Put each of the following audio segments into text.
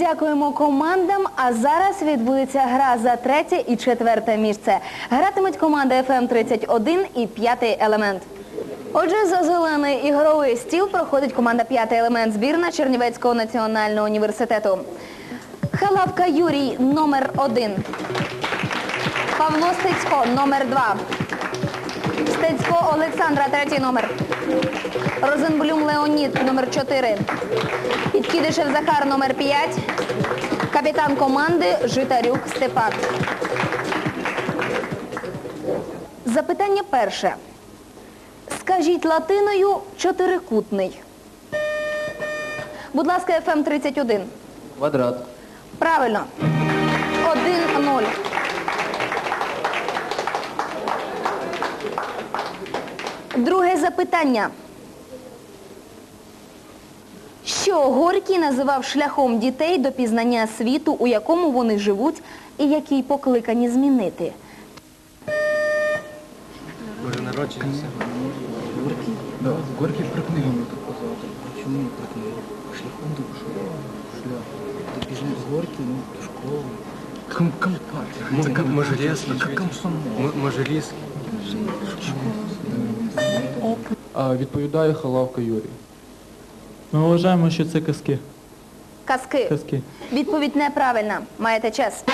Дякуємо командам. А зараз відбудеться гра за третє і четверте місце. Гратимуть команда ФМ 31 і п'ятий елемент. Отже, за зелений ігровий стіл проходить команда п'ятий елемент збірна Чернівецького національного університету. Халавка Юрій номер один. Павло Стецько номер два. Стецько Олександра, третій номер. Розенблюм Леонід, номер 4. Підкидишев Захар, номер 5. Капітан команди Житарюк Степан. Запитання перше. Скажіть латиною чотирикутний. Будь ласка, ФМ 31. Квадрат. Правильно. 1-0. Друге запитання. Що Горький називав шляхом дітей до пізнання світу, у якому вони живуть, і який покликані змінити? Боже народження. Горький? Да, Горький про книгу ми тут казати. Чому не про книгу? Шляхом до школи. Шлях. До пізніше Горький, ну, до школи. Компартія. Може ліс? Комсомол. Може ліс? А, відповідає Халавка Юрій. Ми вважаємо, що це казки. Казки. Казки. Відповідь неправильна. Маєте час.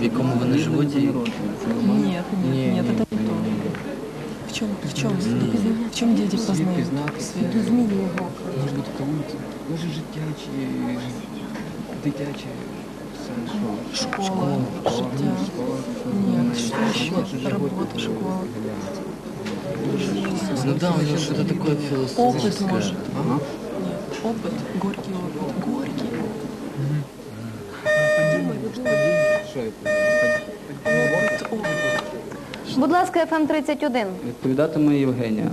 В якому вони живуть і... Нет, нет, нет, это не то. В чем, в чем, в чем дети познают пізнати свет? Може бути талант. Може життя чи дитяче Все, що? Школа, життя. Нет, что еще? Работа, школа. Ну да, у него что-то такое Опыт философское. может. Ага. Нет, опыт, горький опыт. Горький. Що я Опыт, опыт. Будь ласка, ФМ 31. Відповідатиме Євгенія.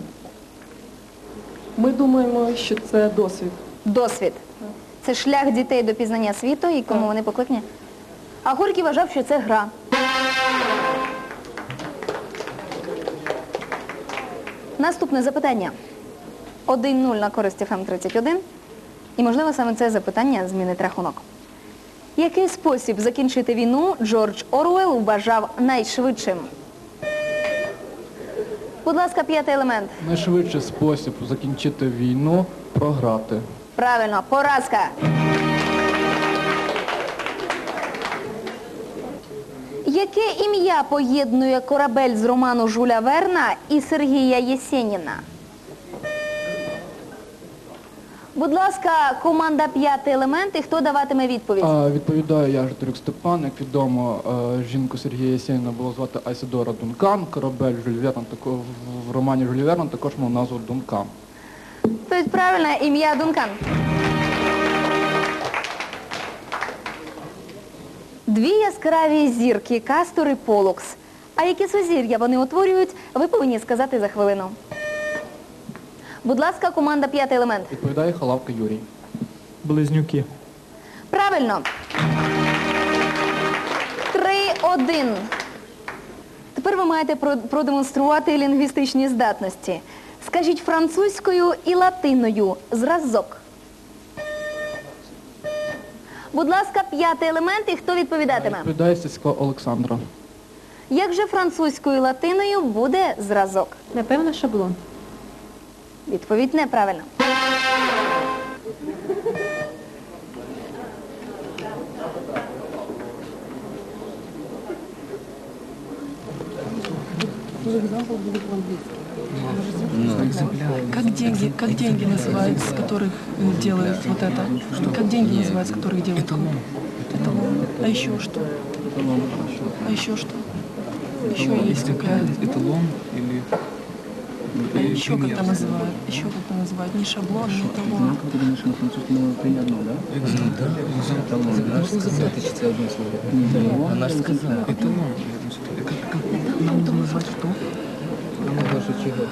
Ми думаємо, що це досвід. Досвід. Це шлях дітей до пізнання світу, і кому вони покликані. А Горький вважав, що це гра. Наступне запитання. 1-0 на користь ФМ-31. І, можливо, саме це запитання змінить рахунок. Який спосіб закінчити війну Джордж Оруелл вважав найшвидшим? Будь ласка, п'ятий елемент. Найшвидший спосіб закінчити війну програти. Правильно, поразка. Яке ім'я поєднує корабель з роману Жуля Верна і Сергія Єсеніна? Будь ласка, команда п'ятий елемент, і хто даватиме відповідь? А, відповідаю я Житарюк Степан. Як відомо, е, жінку Сергія Єсеніна було звати Айсидора Дункан. Корабель Жюль Верн, в- романі Жюль Верна також мав назву Дункан. Тобто правильне ім'я Дункан. Дві яскраві зірки, Кастор і Полукс. А які сузір'я вони утворюють, ви повинні сказати за хвилину. Будь ласка, команда п'ятий елемент. Відповідає Халавка Юрій. Близнюки. Правильно. 3-1. Тепер ви маєте продемонструвати лінгвістичні здатності. Скажіть французькою і латиною зразок. Будь ласка, п'ятий елемент і хто відповідатиме? Відповідає Сісько Олександра. Як же французькою і латиною буде зразок? Напевно, шаблон. Відповідь неправильна. Как деньги, как деньги называют, с которых э, делают вот это? Как деньги называют, с которых делают? Это лом. А еще что? А еще что? Еще есть какая? Это лом или а еще как это называют, еще как это называют, не шаблон, не талон. Она сказала. Это лом. как, как, как, как, как, как, как, как, нужно що чого?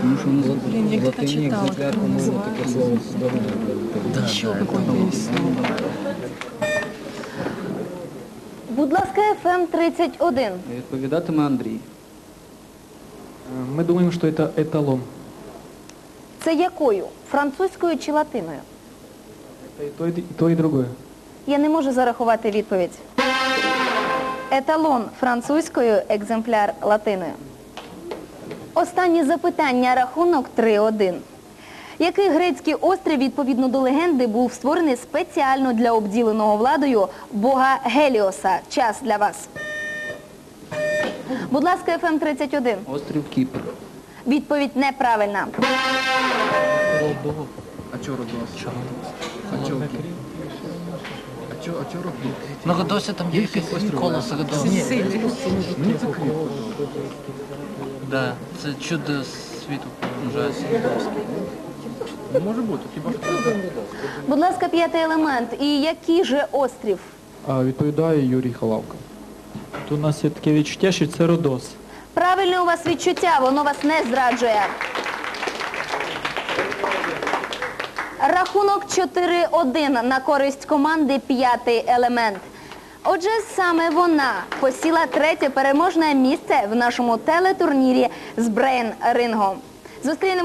Тому що у нас Блін, я в латині екземпляр, по-моєму, таке слово здорово. Еще какое-то есть слово. Будь ласка, ФМ 31. Відповідатиме Андрій. Е, Ми думаємо, що це еталон. Це якою? Французькою чи латиною? І то, і то, і друге. Я не можу зарахувати відповідь. Еталон французькою, екземпляр латиною. Останнє запитання, рахунок 3-1. Який грецький острів, відповідно до легенди, був створений спеціально для обділеного владою бога Геліоса? Час для вас. Будь ласка, ФМ 31. Острів Кіпр. Відповідь неправильна. А чого Родос? А чого? А чого, чого Родос? На Родосі там є якесь колесо Родос. Мені це кріп. Да, це чудо світу. Ужасно. Не може бути, хіба Будь ласка, п'ятий елемент. І який же острів? А, відповідає Юрій Халавка. Тут у нас є таке відчуття, що це Родос. Правильне у вас відчуття, воно вас не зраджує. Рахунок 4-1 на користь команди п'ятий елемент. Отже, саме вона посіла третє переможне місце в нашому телетурнірі з брейн рингом. Зустрінемо.